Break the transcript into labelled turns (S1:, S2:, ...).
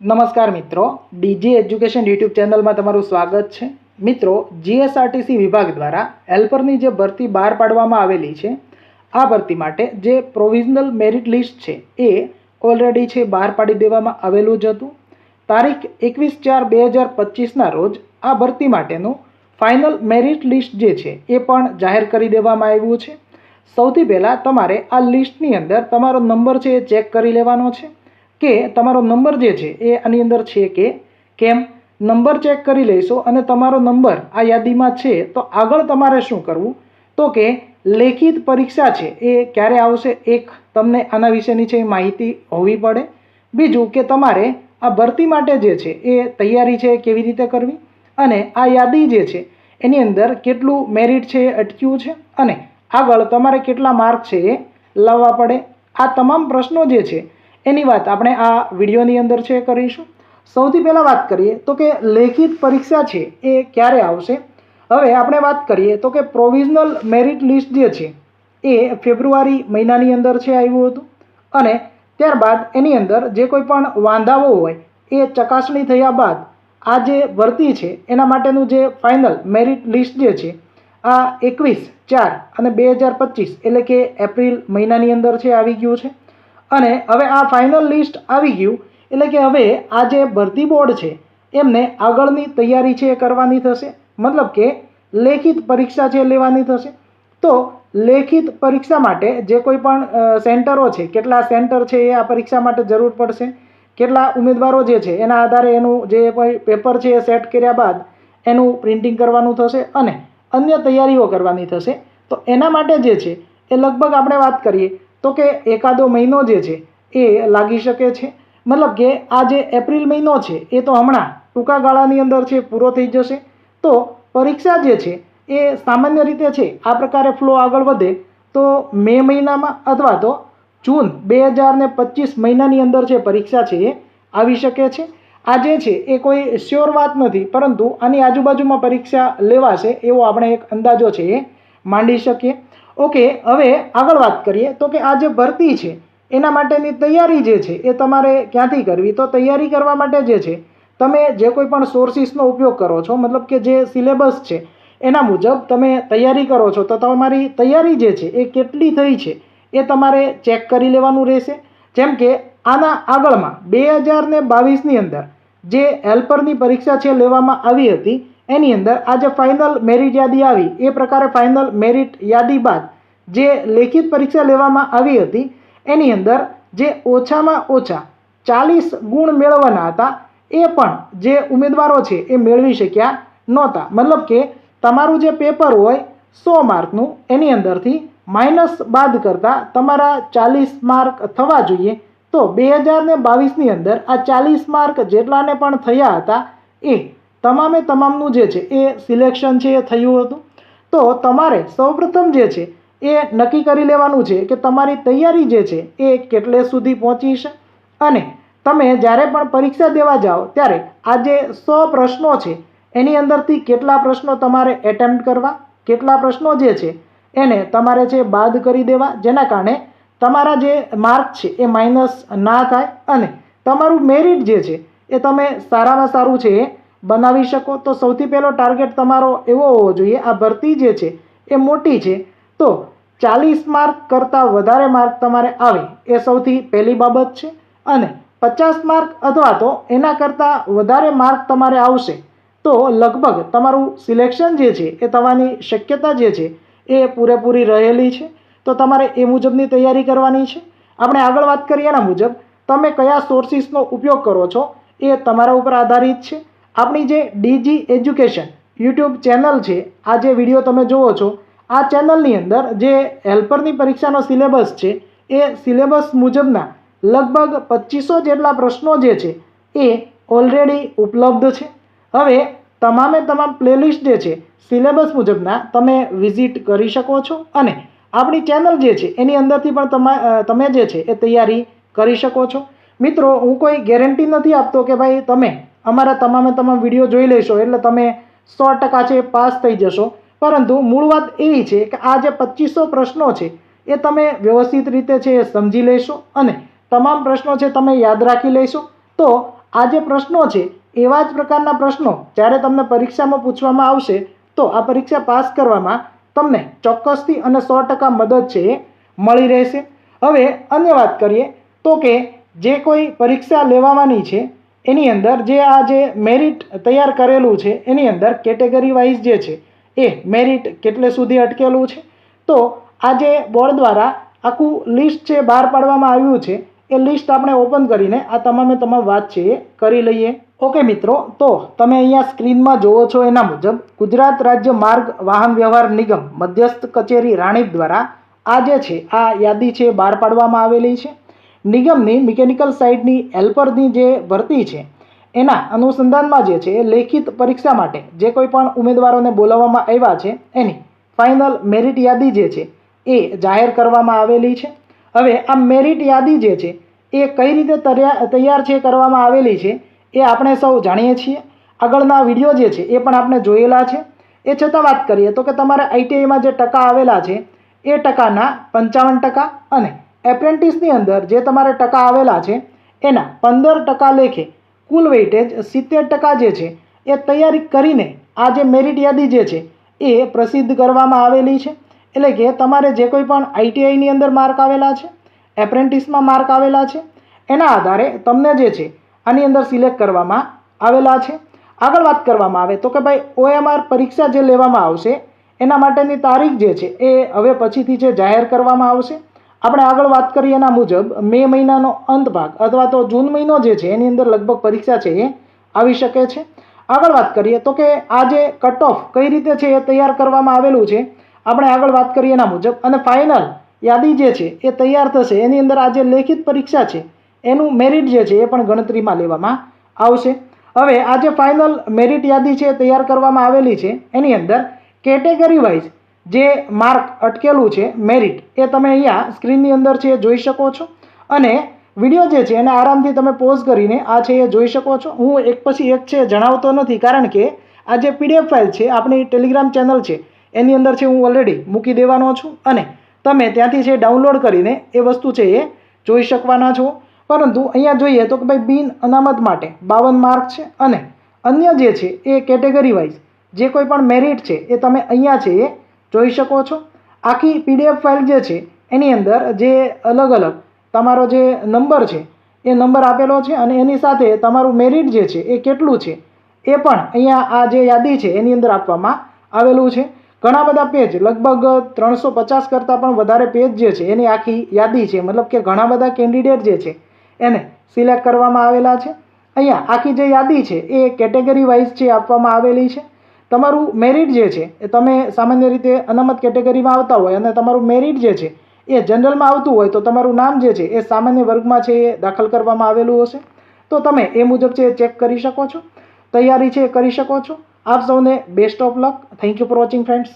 S1: નમસ્કાર મિત્રો DG education YouTube ચેનલમાં તમારું સ્વાગત છે. મિત્રો જીએસઆરટીસી વિભાગ દ્વારા હેલ્પરની જે ભરતી બહાર પાડવામાં આવેલી છે, આ ભરતી માટે જે પ્રોવિઝનલ મેરિટ લિસ્ટ છે, એ ઓલરેડી છે, બહાર પાડી દેવામાં આવેલું જ હતું. તારીખ એકવીસ ચાર બે હજાર પચીસના રોજ આ ભરતી માટેનું ફાઇનલ મેરિટ લિસ્ટ જે છે, એ પણ જાહેર કરી દેવામાં આવ્યું છે. સૌથી પહેલાં તમારે આ લિસ્ટની અંદર તમારો નંબર છે એ ચેક કરી લેવાનો છે. કે તમારો નંબર જે છે એ આની અંદર છે કે કેમ? નંબર ચેક કરી લઈશો અને તમારો નંબર આ યાદીમાં છે તો આગળ તમારે શું કરવું? તો કે લેખિત પરીક્ષા છે એ ક્યારે આવશે? એક તમને આના વિશેની છે માહિતી હોવી પડે. બીજું કે તમારે આ ભરતી માટે જે છે એ તૈયારી છે કેવી રીતે કરવી? અને આ યાદી જે છે એની અંદર કેટલું મેરિટ છે, અટક્યું છે? અને આગળ તમારે કેટલા માર્ક છે એ લાવવા પડે? આ તમામ પ્રશ્નો જે છે એની વાત આપણે આ વિડીયોની અંદર છે કરીશું. સૌથી પહેલાં વાત કરીએ તો કે લેખિત પરીક્ષા છે એ ક્યારે આવશે? હવે આપણે વાત કરીએ તો કે પ્રોવિઝનલ મેરિટ લિસ્ટ જે છે એ ફેબ્રુઆરી મહિનાની અંદર છે આવ્યું હતું. અને ત્યારબાદ એની અંદર જે કોઈ પણ વાંધાઓ હોય એ ચકાસણી થયા બાદ આ જે ભરતી છે એના માટેનું જે ફાઇનલ મેરિટ લિસ્ટ જે છે આ એકવીસ ચાર અને બે હજાર પચીસ એટલે કે એપ્રિલ મહિનાની અંદર છે આવી ગયું છે. અને હવે આ ફાઇનલ લિસ્ટ આવી ગયું, એટલે કે હવે આ જે ભરતી બોર્ડ છે, એમને આગળની તૈયારી છે એ કરવાની થશે. મતલબ કે લેખિત પરીક્ષા છે લેવાની થશે. તો લેખિત પરીક્ષા માટે જે કોઈ પણ સેન્ટરો છે, કેટલા સેન્ટર છે એ આ પરીક્ષા માટે જરૂર પડશે. કેટલા ઉમેદવારો જે છે, એના આધારે એનું જે કોઈ પેપર છે એ સેટ કર્યા બાદ એનું પ્રિન્ટિંગ કરવાનું થશે અને અન્ય તૈયારીઓ કરવાની થશે. તો એના માટે જે છે, એ લગભગ આપણે વાત કરીએ તો કે એકાદો મહિનો જે છે, એ લાગી શકે છે. મતલબ કે આ જે એપ્રિલ મહિનો છે, એ તો હમણાં ટૂંકા ગાળાની અંદર છે, પૂરો થઈ જશે. તો પરીક્ષા જે છે, એ સામાન્ય રીતે છે, આ પ્રકારે ફ્લો આગળ વધે તો મે મહિનામાં અથવા તો જૂન બે હજાર ને પચીસ મહિનાની અંદર જે પરીક્ષા છે, એ આવી શકે છે. આ જે છે, એ કોઈ શ્યોર વાત નથી, પરંતુ આની આજુબાજુમાં પરીક્ષા લેવાશે એવો આપણે એક અંદાજો છે, એ માંડી શકીએ. ઓકે, હવે આગળ વાત કરીએ. તો કે આ જે ભરતી છે, એના માટેની તૈયારી જે છે, એ તમારે ક્યાંથી કરવી? તો તૈયારી કરવા માટે જે છે, તમે જે કોઈ પણ સોર્સિસનો ઉપયોગ કરો છો, મતલબ કે જે સિલેબસ છે, એના મુજબ તમે તૈયારી કરો છો, તો તમારી તૈયારી જે છે, એ કેટલી થઈ છે, એ તમારે ચેક કરી લેવાનું રહેશે. જેમ કે આના આગળમાં બે હજાર ને બાવીસની અંદર જે હેલ્પરની પરીક્ષા છે, લેવામાં આવી હતી એની અંદર આ જે ફાઇનલ મેરિટ યાદી આવી. એ પ્રકારે ફાઇનલ મેરિટ યાદી બાદ જે લેખિત પરીક્ષા લેવામાં આવી હતી, એની અંદર જે ઓછામાં ઓછા ચાલીસ ગુણ મેળવવાના હતા, એ પણ જે ઉમેદવારો છે એ મેળવી શક્યા નહોતા. મતલબ કે તમારું જે પેપર હોય, સો માર્કનું, એની અંદરથી માઇનસ બાદ કરતાં તમારા ચાલીસ માર્ક થવા જોઈએ. તો બે હજાર ને બાવીસની અંદર આ ચાલીસ માર્ક જેટલાને પણ થયા હતા, એ તમામે તમામનું જે છે એ સિલેક્શન છે એ થયું હતું. તો તમારે સૌપ્રથમ જે છે એ નક્કી કરી લેવાનું છે કે તમારી તૈયારી જે છે એ કેટલે સુધી પહોંચી છે. અને તમે જ્યારે પણ પરીક્ષા દેવા જાઓ, ત્યારે આ જે સો પ્રશ્નો છે, એની અંદરથી કેટલા પ્રશ્નો તમારે એટેમ્પ્ટ કરવા, કેટલા પ્રશ્નો જે છે એને તમારે છે બાદ કરી દેવા, જેના કારણે તમારા જે માર્ક છે એ માઇનસ ના થાય અને તમારું મેરિટ જે છે એ તમે સારામાં સારું છે એ બનાવી શકો? તો સૌથી પહેલો ટાર્ગેટ તમારો એવો હોવો જોઈએ, આ ભરતી જે છે એ મોટી છે. તો ચાલીસ માર્ક કરતાં વધારે માર્ક તમારે આવે, એ સૌથી પહેલી બાબત છે. અને પચાસ માર્ક અથવા તો એના કરતાં વધારે માર્ક તમારે આવશે, તો લગભગ તમારું સિલેક્શન જે છે એ થવાની શક્યતા જે છે એ પૂરેપૂરી રહેલી છે. તો તમારે એ મુજબની તૈયારી કરવાની છે. આપણે આગળ વાત કરીએ એના મુજબ, તમે કયા સોર્સિસનો ઉપયોગ કરો છો એ તમારા ઉપર આધારિત છે. આપણી જે ડીજી એજ્યુકેશન યુટ્યુબ ચેનલ છે, આ જે વીડિયો તમે જુઓ છો, આ ચેનલની અંદર જે હેલ્પરની પરીક્ષાનો સિલેબસ છે, એ સિલેબસ મુજબના લગભગ પચીસો જેટલા પ્રશ્નો જે છે, એ ઓલરેડી ઉપલબ્ધ છે. હવે તમામે તમામ પ્લેલિસ્ટ જે છે, સિલેબસ મુજબના તમે વિઝિટ કરી શકો છો અને આપણી ચેનલ જે છે, એની અંદરથી પણ તમા તમે જે છે, એ તૈયારી કરી શકો છો. મિત્રો, હું કોઈ ગેરંટી નથી આપતો કે ભાઈ તમે અમારા તમામે તમામ વીડિયો જોઈ લેશો એટલે તમે સો ટકા છે પાસ થઈ જશો. પરંતુ મૂળ વાત એ છે કે આ જે પચીસો પ્રશ્નો છે, એ તમે વ્યવસ્થિત રીતે છે એ સમજી લેશો અને તમામ પ્રશ્નો છે તમે યાદ રાખી લેશો. તો આ જે પ્રશ્નો છે, એવા જ પ્રકારના પ્રશ્નો જ્યારે તમને પરીક્ષામાં પૂછવામાં આવશે, તો આ પરીક્ષા પાસ કરવામાં તમને ચોક્કસથી અને સો ટકા મદદ છે એ મળી રહેશે. હવે અન્ય વાત કરીએ તો કે જે કોઈ પરીક્ષા લેવાની છે એની અંદર જે આ જે મેરિટ તૈયાર કરેલું છે, એની અંદર કેટેગરી વાઇઝ જે છે, એ મેરિટ કેટલે સુધી અટકેલું છે? તો આ જે બોર્ડ દ્વારા આખું લિસ્ટ છે બહાર પાડવામાં આવ્યું છે, એ લિસ્ટ આપણે ઓપન કરીને આ તમામે તમામ વાત છે એ કરી લઈએ. ઓકે મિત્રો, તો તમે અહીંયા સ્ક્રીનમાં જુઓ છો એના મુજબ ગુજરાત રાજ્ય માર્ગ વાહન વ્યવહાર નિગમ મધ્યસ્થ કચેરી રાણીપ દ્વારા આ જે છે, આ યાદી છે બહાર પાડવામાં આવેલી છે. નિગમની મિકેનિકલ સાઇડની હેલ્પરની જે ભરતી છે, એના અનુસંધાનમાં જે છે, લેખિત પરીક્ષા માટે જે કોઈ પણ ઉમેદવારોને બોલાવવામાં આવ્યા છે, એની ફાઇનલ મેરિટ યાદી જે છે, એ જાહેર કરવામાં આવેલી છે. હવે આ મેરિટ યાદી જે છે, એ કઈ રીતે તૈયાર છે, કરવામાં આવેલી છે, એ આપણે સૌ જાણીએ છીએ. આગળના વીડિયો જે છે, એ પણ આપણે જોયેલા છે. એ છતાં વાત કરીએ તો કે તમારે આઈટીઆઈમાં જે ટકા આવેલા છે, એ ટકાના પંચાવન ટકા અને એપ્રેન્ટિસની અંદર જે તમારે ટકા આવેલા છે, એના પંદર ટકા લેખે, કુલ વેઇટેજ સિત્તેર ટકા જે છે, એ તૈયારી કરીને આ જે મેરિટ યાદી જે છે, એ પ્રસિદ્ધ કરવામાં આવેલી છે. એટલે કે તમારે જે કોઈ પણ આઈટીઆઈની અંદર માર્ક આવેલા છે એપ્રેન્ટિસમાં માર્ક આવેલા છે, એના આધારે તમને જે છે, આની અંદર સિલેક્ટ કરવામાં આવેલા છે. આગળ વાત કરવામાં આવે તો કે ભાઈ ઓએમઆર પરીક્ષા જે લેવામાં આવશે, એના માટેની તારીખ જે છે, એ હવે પછીથી જે જાહેર કરવામાં આવશે. આપણે આગળ વાત કરીએ એના મુજબ, મે મહિનાનો અંત ભાગ અથવા તો જૂન મહિનો જે છે, એની અંદર લગભગ પરીક્ષા છે એ આવી શકે છે. આગળ વાત કરીએ તો કે આ જે કટ ઓફ કઈ રીતે છે એ તૈયાર કરવામાં આવેલું છે, આપણે આગળ વાત કરીએ એના મુજબ. અને ફાઇનલ યાદી જે છે એ તૈયાર થશે, એની અંદર આ જે લેખિત પરીક્ષા છે, એનું મેરિટ જે છે એ પણ ગણતરીમાં લેવામાં આવશે. હવે આ જે ફાઇનલ મેરિટ યાદી છે તૈયાર કરવામાં આવેલી છે, એની અંદર કેટેગરી વાઇઝ જે માર્ક અટકેલું છે મેરિટ એ તમે અહીંયા સ્ક્રીનની અંદર છે એ જોઈ શકો છો. અને વીડિયો જે છે એને આરામથી તમે પોઝ કરીને આ છે એ જોઈ શકો છો. હું એક પછી એક છે જણાવતો નથી, કારણ કે આ જે પીડીએફ ફાઇલ છે, આપણી ટેલિગ્રામ ચેનલ છે, એની અંદર છે હું ઓલરેડી મૂકી દેવાનો છું. અને તમે ત્યાંથી છે ડાઉનલોડ કરીને એ વસ્તુ છે એ જોઈ શકવાના છો. પરંતુ અહીંયા જોઈએ તો કે ભાઈ બિન અનામત માટે બાવન માર્ક છે. અને અન્ય જે છે એ કેટેગરી વાઇઝ જે કોઈ પણ મેરિટ છે એ તમે અહીંયા છે એ જોઈ શકો છો. આખી પીડીએફ ફાઇલ જે છે, એની અંદર જે અલગ અલગ તમારો જે નંબર છે, એ નંબર આપેલો છે અને એની સાથે તમારું મેરિટ જે છે, એ કેટલું છે, એ પણ અહીંયા આ જે યાદી છે, એની અંદર આપવામાં આવેલું છે. ઘણા બધા પેજ, લગભગ ત્રણસો પચાસ કરતાં પણ વધારે પેજ જે છે, એની આખી યાદી છે. મતલબ કે ઘણા બધા કેન્ડિડેટ જે છે, એને સિલેક્ટ કરવામાં આવેલા છે. અહીંયા આખી જે યાદી છે, એ કેટેગરી વાઇઝ છે આપવામાં આવેલી છે. તમારું મેરિટ જે છે, એ તમે સામાન્ય રીતે અનામત કેટેગરીમાં આવતા હોય અને તમારું મેરિટ જે છે, એ જનરલમાં આવતું હોય તો તમારું નામ જે છે, એ સામાન્ય વર્ગમાં છે, એ દાખલ કરવામાં આવેલું હશે. તો તમે એ મુજબ છે, એ ચેક કરી શકો છો. તૈયારી છે, એ કરી શકો છો. આપ સૌને best of luck thank you for watching friends